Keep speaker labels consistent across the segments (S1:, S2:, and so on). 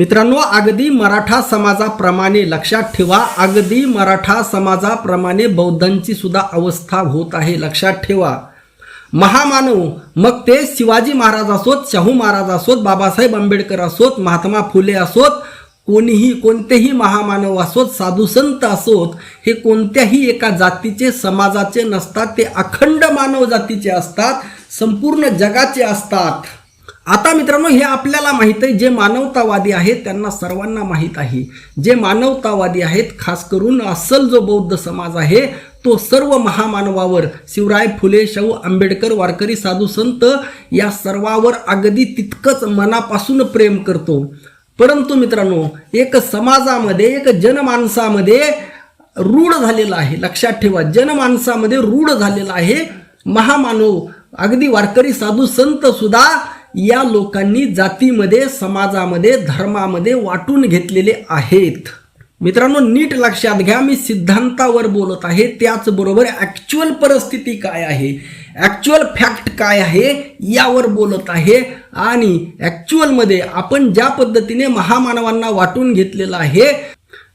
S1: मित्रांनो अगदी मराठा समाजाप्रमाणे लक्षात ठेवा. अगदी मराठा समाजाप्रमाणे बौद्धांची सुद्धा अवस्था होत आहे लक्षात ठेवा. महामानव मग ते शिवाजी महाराज असोत शाहू महाराज असोत बाबासाहेब आंबेडकर असोत महात्मा फुले असोत कोणीही कोणतेही महामानव असोत साधू संत असोत हे कोणत्याही एका जातीचे समाजाचे नसतात ते अखंड मानव जातीचे असतात संपूर्ण जगाचे असतात. आता मित्रांनो हे आपल्याला माहीत आहे जे मानवतावादी आहेत त्यांना सर्वांना माहीत आहे. जे मानवतावादी आहेत खास करून असल जो बौद्ध समाज आहे तो सर्व महामानवावर शिवराय फुले शाहू आंबेडकर वारकरी साधू संत या सर्वावर अगदी तितकंच मनापासून प्रेम करतो. परंतु मित्रांनो एक समाजामध्ये एक जनमानसामध्ये रूढ झालेला आहे. लक्षात ठेवा जनमानसामध्ये रूढ झालेला आहे. महामानव अगदी वारकरी साधू संत सुद्धा या लोकांनी जातीमध्ये समाजामध्ये धर्मामध्ये वाटून घेतलेले आहेत. मित्रांनो नीट लक्षात घ्या मी सिद्धांतावर बोलत आहे. त्याचबरोबर ॲक्च्युअल परिस्थिती काय आहे? ॲक्च्युअल फॅक्ट काय आहे? यावर बोलत आहे. आणि ॲक्च्युअलमध्ये आपण ज्या पद्धतीने महामानवांना वाटून घेतलेलं आहे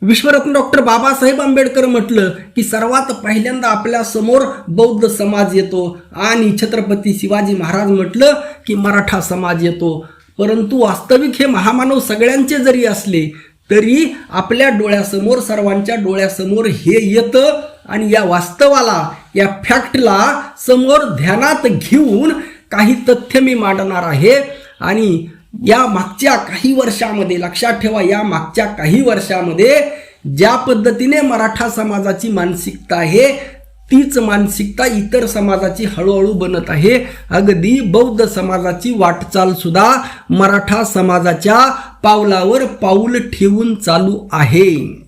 S1: विश्वरत्न डॉक्टर बाबासाहेब आंबेडकर म्हटलं की सर्वात पहिल्यांदा आपल्यासमोर बौद्ध समाज येतो. आणि छत्रपती शिवाजी महाराज म्हटलं की मराठा समाज येतो. परंतु वास्तविक हे महामानव सगळ्यांचे जरी असले तरी आपल्या डोळ्यासमोर सर्वांच्या डोळ्यासमोर हे येतं. आणि या वास्तवाला या फॅक्टला समोर ध्यानात घेऊन काही तथ्य मी मांडणार आहे. आणि या मागच्या काही वर्षामध्ये लक्षात ठेवा या मागच्या काही वर्षामध्ये ज्या पद्धतीने मराठा समाजाची मानसिकता आहे तीच मानसिकता इतर समाजाची हळूहळू बनत आहे. अगदी बौद्ध समाजाची वाटचाल सुद्धा मराठा समाजाच्या पावलावर पाऊल ठेवून चालू आहे.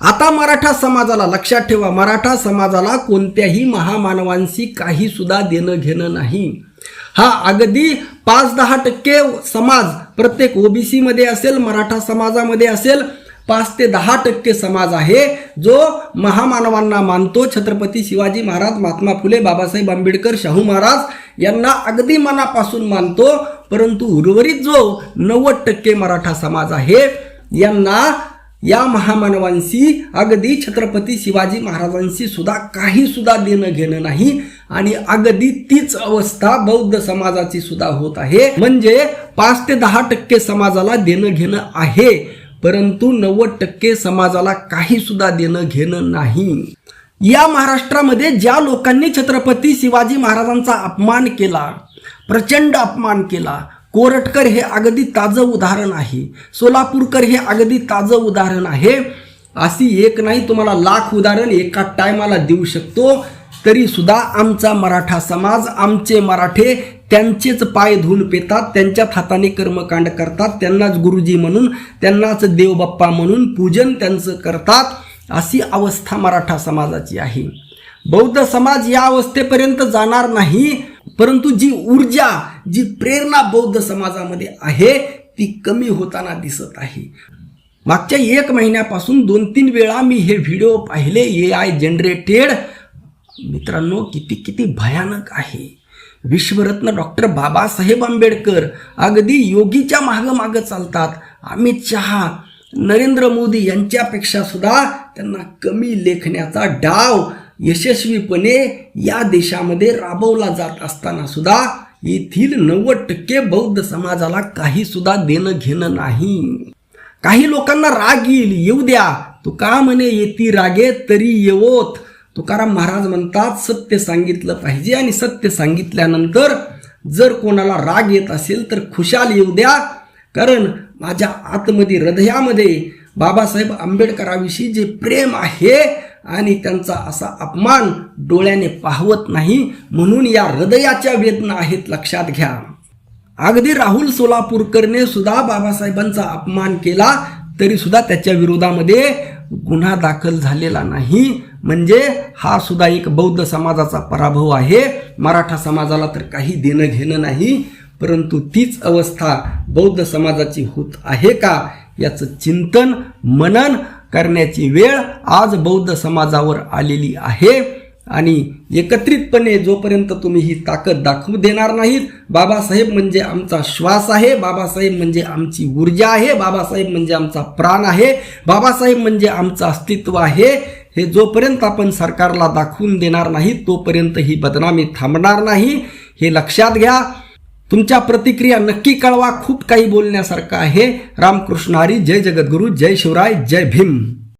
S1: आता मराठा समाजाला लक्षात ठेवा मराठा समाजाला कोणत्याही महामानवांशी काही सुद्धा देणं घेणं नाही. हा अगदी पाच दहा टक्के समाज प्रत्येक ओबीसीमध्ये असेल मराठा समाजामध्ये असेल पाच ते दहा टक्के समाज आहे जो महामानवांना मानतो. छत्रपती शिवाजी महाराज महात्मा फुले बाबासाहेब आंबेडकर शाहू महाराज यांना अगदी मनापासून मानतो. परंतु उर्वरित जो नव्वद टक्के मराठा समाज आहे यांना या महामानवांशी अगदी छत्रपती शिवाजी महाराजांशी सुद्धा काही सुद्धा देणं घेणं नाही. आणि अगदी तीच अवस्था बौद्ध समाजाची सुद्धा होत आहे. म्हणजे पाच ते दहा टक्के समाजाला देणं घेणं आहे परंतु नव्वद टक्के समाजाला काही सुद्धा देणं घेणं नाही. या महाराष्ट्रामध्ये ज्या लोकांनी छत्रपती शिवाजी महाराजांचा अपमान केला प्रचंड अपमान केला कोरटकर हे अगदी ताजं उदाहरण आहे. सोलापूरकर हे अगदी ताजं उदाहरण आहे. अशी एक नाही तुम्हाला लाख उदाहरण एका टायमाला देऊ शकतो. तरी सुद्धा आमचा मराठा समाज आमचे मराठे त्यांचेच पाय धुवून पेतात त्यांच्याच हाताने कर्मकांड करतात त्यांनाच गुरुजी म्हणून त्यांनाच देवबाप्पा म्हणून पूजन त्यांचं करतात. अशी अवस्था मराठा समाजाची आहे. बौद्ध समाज या अवस्थेपर्यंत जाणार नाही परंतु जी ऊर्जा जी प्रेरणा बौद्ध समाजामध्ये आहे ती कमी होताना दिसत आहे. मागच्या एक महिन्यापासून दोन तीन वेळा मी हे व्हिडिओ पाहिले ए आय जनरेटेड मित्रांनो किती किती भयानक आहे. विश्वरत्न डॉक्टर बाबासाहेब आंबेडकर अगदी योगीच्या मागं मागं चालतात. अमित शहा नरेंद्र मोदी यांच्यापेक्षा सुद्धा त्यांना कमी लेखण्याचा डाव यशस्वीपणे या देशामध्ये राबवला जात असताना सुद्धा येथील नव्वद टक्के बौद्ध समाजाला काही सुद्धा देणं घेणं नाही. काही लोकांना राग येईल येऊ द्या. तू का म्हणे येती रागे तरी येवोत. तुकाराम महाराज म्हणतात सत्य सांगितलं पाहिजे आणि सत्य सांगितल्यानंतर जर कोणाला राग येत असेल तर खुशाल येऊ द्या. कारण माझ्या आतमध्ये हृदयामध्ये बाबासाहेब आंबेडकराविषयी जे प्रेम आहे आणि त्यांचा असा अपमान डोळ्याने पाहवत नाही म्हणून या हृदयाच्या वेदना आहेत लक्षात घ्या. अगदी राहुल सोलापूरकरने सुद्धा बाबासाहेबांचा अपमान केला तरी सुद्धा त्याच्या विरोधामध्ये गुन्हा दाखल झालेला नाही. म्हणजे हा सुद्धा एक बौद्ध समाजाचा पराभव आहे. मराठा समाजाला तर काही देणं घेणं नाही परंतु तीच अवस्था बौद्ध समाजाची होत आहे का? याचं चिंतन मनन करण्याची वेळ आज बौद्ध समाजावर आलेली आहे. आणि एकत्रितपणे जोपर्यंत तुम्ही ही ताकद दाखवू देणार नाहीत बाबासाहेब म्हणजे आमचा श्वास आहे बाबासाहेब म्हणजे आमची ऊर्जा आहे बाबासाहेब म्हणजे आमचा प्राण आहे बाबासाहेब म्हणजे आमचं अस्तित्व आहे हे जोपर्यंत आपण सरकारला दाखवून देणार नाही तोपर्यंत ही बदनामी थांबणार नाही. हे लक्षात घ्या. तुमच्या प्रतिक्रिया नक्की कळवा. खूप काही बोलण्यासारखं आहे. रामकृष्ण हरी. जय जगद्गुरू. जय शिवराय. जय भीम.